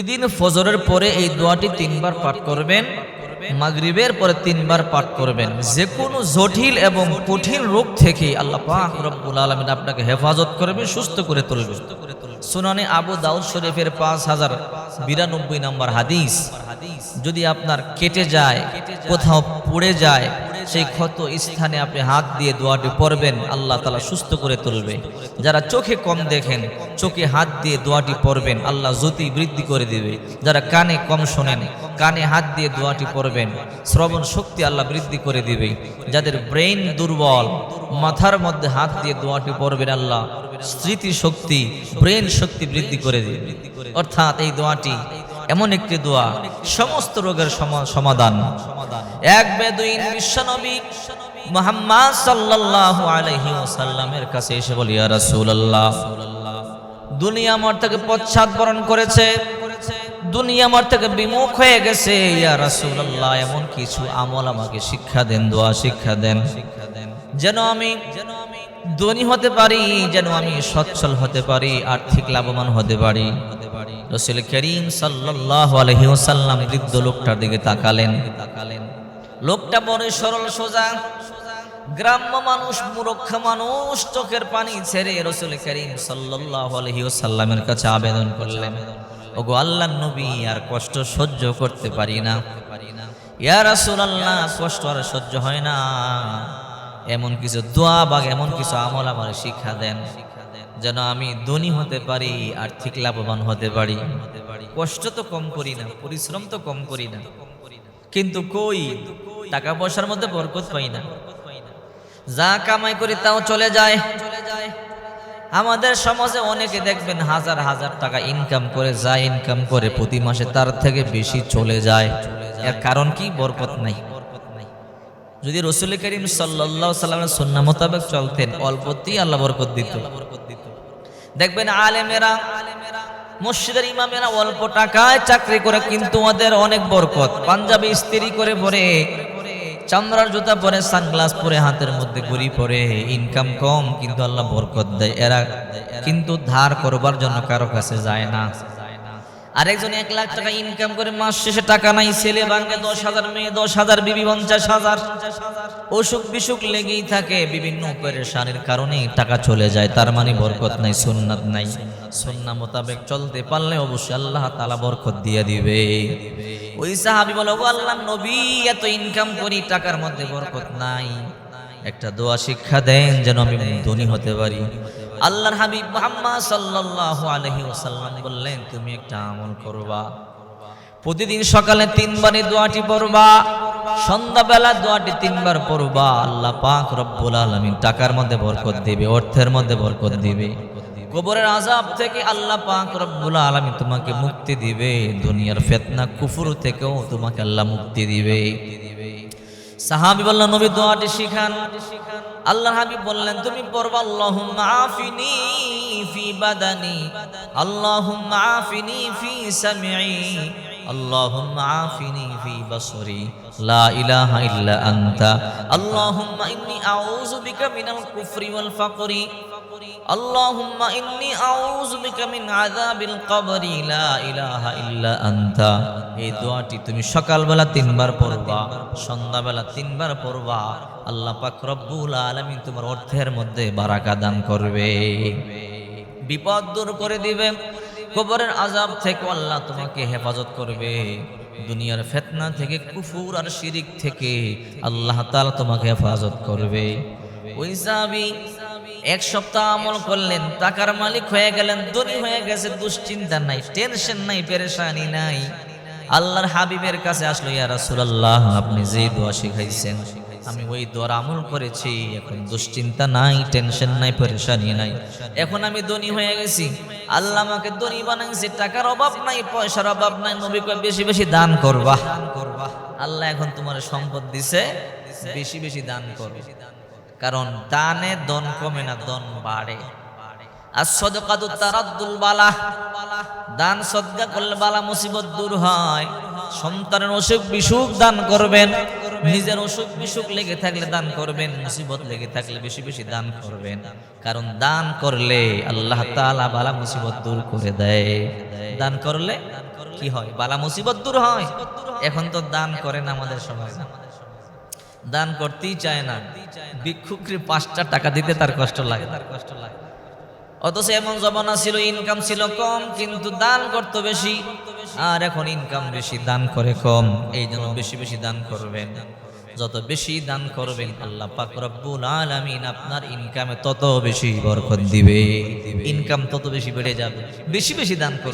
প্রতিদিন ফজরের পরে এই দোয়াটি তিনবার পাঠ করবেন, মাগরিবের পরে তিনবার পাঠ করবেন। যে কোনো জটিল এবং কঠিন রোগ থেকে আল্লাহ পাক রব্বুল আলমিন আপনাকে হেফাজত করবে, সুস্থ করে তুলবে। সুনানে আবু দাউদ শরীফের পাঁচ হাজার বিরানব্বই নম্বর হাদিস। যদি আপনার কেটে যায়, কোথাও পড়ে যায় সেই ক্ষত স্থানে আপনি হাত দিয়ে দোয়াটি পড়বেন, আল্লাহ তালা সুস্থ করে তুলবে। যারা চোখে কম দেখেন, চোখে হাত দিয়ে দোয়াটি পড়বেন, আল্লাহ জ্যোতি বৃদ্ধি করে দিবে। যারা কানে কম শোনেন, কানে হাত দিয়ে দোয়াটি পড়বেন, শ্রবণ শক্তি আল্লাহ বৃদ্ধি করে দিবে। যাদের ব্রেন দুর্বল, মাথার মধ্যে হাত দিয়ে দোয়াটি পড়বেন, আল্লাহ স্মৃতি শক্তি ব্রেন শক্তি বৃদ্ধি করে দিবে। অর্থাৎ এই দোয়াটি এমন একটি দোয়া, সমস্ত রোগের সমা- সমাধান। এক বেদুইন বিশ্বনবী মুহাম্মদ সাল্লাল্লাহু আলাইহি ওয়াসাল্লামের কাছে এসে বলি, ইয়া রাসূলুল্লাহ, দুনিয়া আমার থেকে পশ্চাৎবরণ করেছে। দুনিয়া আমার থেকে বিমুখ হয়ে গেছে। ইয়া রাসূলুল্লাহ, এমন কিছু আমল আমাকে শিক্ষা দেন, দোয়া শিক্ষা দেন। যেন আমি যেন আমি ধনী হতে পারি, যেন আমি সচ্ছল হতে পারি, আর্থিক লাভবান হতে পারি। রসুল করিম আলাইহি বৃদ্ধ লোকটার দিকে তাকালেন। তাকালেন লোকটা বড় সরল সোজা। গ্রাম্য মানুষ, মূর্খ মানুষ, চোখের পানি ছেড়ে রসুল করিম সাল্লাল্লাহু আলাইহি কাছে আবেদন করলেন। ওগো আল্লাহ নবী, আর কষ্ট সহ্য করতে পারি না। ইয়া রাসূলুল্লাহ, কষ্ট আর সহ্য হয় না। এমন কিছু দোয়া বা এমন কিছু আমল আমার শিক্ষা দেন। যেন আমি ধনী হতে পারি, আর্থিক লাভবান হতে পারি। কষ্ট তো কম করি না, পরিশ্রম তো কম করি না। কিন্তু কই টাকা পয়সার মধ্যে বরকত পাই না। যা কামাই করি তাও চলে যায়। আমাদের সমাজে অনেকে দেখবেন হাজার হাজার টাকা ইনকাম করে, যা ইনকাম করে, প্রতি মাসে তার থেকে বেশি চলে যায়। এর কারণ কি? বরকত নাই। যদি রসুল করিম সাল্লাহ সাল্লামের সন্না মোতাবেক চলতেন, অল্পতেই আল্লাহ বরকত দিত। দেখবেন আলেমেরা, মসজিদের ইমামেরা অল্প টাকায় চাকরি করে কিন্তু ওদের অনেক বরকত। পাঞ্জাবি স্ত্রী করে পরে, চামড়ার জুতা পরে, সানগ্লাস পরে, হাতের মধ্যে ঘুরি পরে ইনকাম কম, কিন্তু আল্লাহ বরকত দেয়। এরা কিন্তু ধার করবার জন্য কারও কাছে যায় না। আরেকজন এক লাখ টাকা ইনকাম করে মাস শেষে টাকা নাই, ছেলে ভাঙে দশ হাজার, মেয়ে দশ হাজার, বিবি পঞ্চাশ হাজার। অসুখ বিসুখ লেগেই থাকে, বিভিন্ন পরেশানির কারণে টাকা চলে যায়, তার মানে বরকত নাই, সুন্নাত নাই। সুন্না মোতাবেক চলতে পারলে অবশ্যই আল্লাহ তালা বরকত দিয়ে দিবে। ওই সাহাবি বলো, "ও আল্লাহ নবী, এত ইনকাম করি, টাকার মধ্যে বরকত নাই। একটা দোয়া শিক্ষা দেন যেন আমি ধনী হতে পারি। আল্লাহর হাবিব মুহাম্মদ সাল্লাল্লাহু আলাইহি ওয়াসাল্লাম বললেন, তুমি একটা আমল করবা। প্রতিদিন সকালে তিনবারই দোয়াটি পড়বা, সন্ধ্যাবেলা দোয়াটি তিনবার পড়বা। আল্লাহ পাক রব্বুল আলামিন টাকার মধ্যে বরকত দিবে, অর্থের মধ্যে বরকত দিবে। কবরের আজাব থেকে আল্লাহ পাক রব্বুল আলামিন তোমাকে মুক্তি দিবে। দুনিয়ার ফিতনা, কুফর থেকেও তোমাকে আল্লাহ মুক্তি দিবে। সাহাবি বললেন, নবী দোয়াটি শিখান। আল্লাহ হাবিব বললেন তুমি পড়বা আল্লাহুম্মা আফিনি ফি বাদানি আল্লাহুম্মা আফিনি ফি সামঈ اللهم عافني في بصري لا إله إلا أنت اللهم إني أعوذ بك من الكفر والفقر اللهم إني أعوذ بك من عذاب القبر لا إله إلا أنت এই দোয়াটি তুমি সকালবেলা তিনবার পড়বা সন্ধ্যাবেলা তিনবার পড়বা আল্লাহ পাক রব্বুল আলামিন তোমার অর্থের মধ্যে বারাকা দান করবে বিপদ দূর করে দিবে কবরের আজাব থেকে আল্লাহ তোমাকে হেফাজত করবে। দুনিয়ার ফেতনা থেকে, কুফুর আর শিরিক থেকে আল্লাহ তাআলা তোমাকে হেফাজত করবে। ওই সাহাবী এক সপ্তাহ আমল করলেন, টাকার মালিক হয়ে গেলেন, ধনী হয়ে গেছে, দুশ্চিন্তা নাই, টেনশন নাই, পেরেশানি নাই। আল্লাহর হাবিবের কাছে আসলো, ইয়া রাসূলুল্লাহ, আপনি যে দোয়া শিখাইছেন আমি ওই দোয়ার আমল করেছি, এখন দুশ্চিন্তা নাই টেনশন নাই, পরেশানি নাই। এখন আমি ধনী হয়ে গেছি, আল্লাহ আমাকে ধনী বানাইছে, টাকার অভাব নাই, পয়সার অভাব নাই, নবী বেশি বেশি দান করবা। আল্লাহ এখন তোমার সম্পদ দিছে, বেশি বেশি দান করবে কারণ দানে দন কমে না দন বাড়ে। আর সদকাতু তারাদ্দুল বালা, দান সদকা করলে বালা মুসিবত দূর হয়। সন্তানের অসুখ বিসুখ দান করবেন। নিজের অসুখ বিসুখ লেগে থাকলে দান করবেন, মুসিবত লেগে থাকলে বেশি বেশি দান করবেন। কারণ দান করলে আল্লাহ তালা বালা মুসিবত দূর করে দেয়। দান করলে কি হয়? বালা মুসিবত দূর হয়। এখন তো দান করেন আমাদের সমাজ দান করতেই চায় না। ভিক্ষুকরে পাঁচটা টাকা দিতে তার কষ্ট লাগে তার কষ্ট লাগে। অথচ এমন জমানা ছিল ইনকাম ছিল কম, কিন্তু দান করত বেশি। আর এখন ইনকাম বেশি, দান করে কম। এই জন্য বেশি বেশি দান করবেন। যত বেশি দান করবেন, আল্লাহ পাক রব্বুল আলামিন আপনার ইনকামে তত বেশি বরকত দিবে। ইনকাম তত বেশি বেড়ে যাবে। বেশি বেশি দান করবেন।